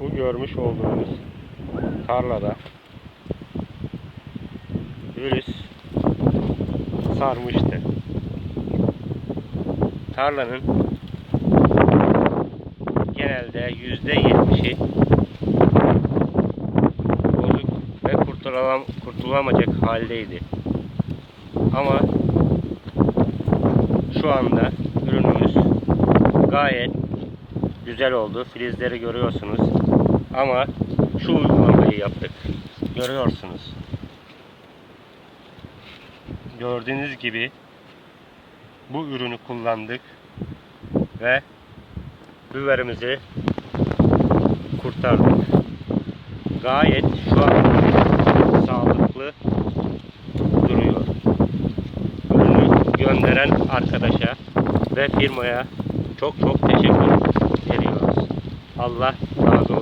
Bu görmüş olduğunuz tarlada virüs sarmıştı. Tarlanın genelde yüzde yetmişi bozuk ve kurtulam kurtulamayacak haldeydi. Ama şu anda ürünümüz gayet güzel oldu. Filizleri görüyorsunuz. Ama şu uygulamayı yaptık. Görüyorsunuz. Gördüğünüz gibi bu ürünü kullandık ve biberimizi kurtardık. Gayet şu an sağlıklı duruyor. Ürünü gönderen arkadaşa ve firmaya çok çok teşekkür ediyoruz. Allah razı olsun.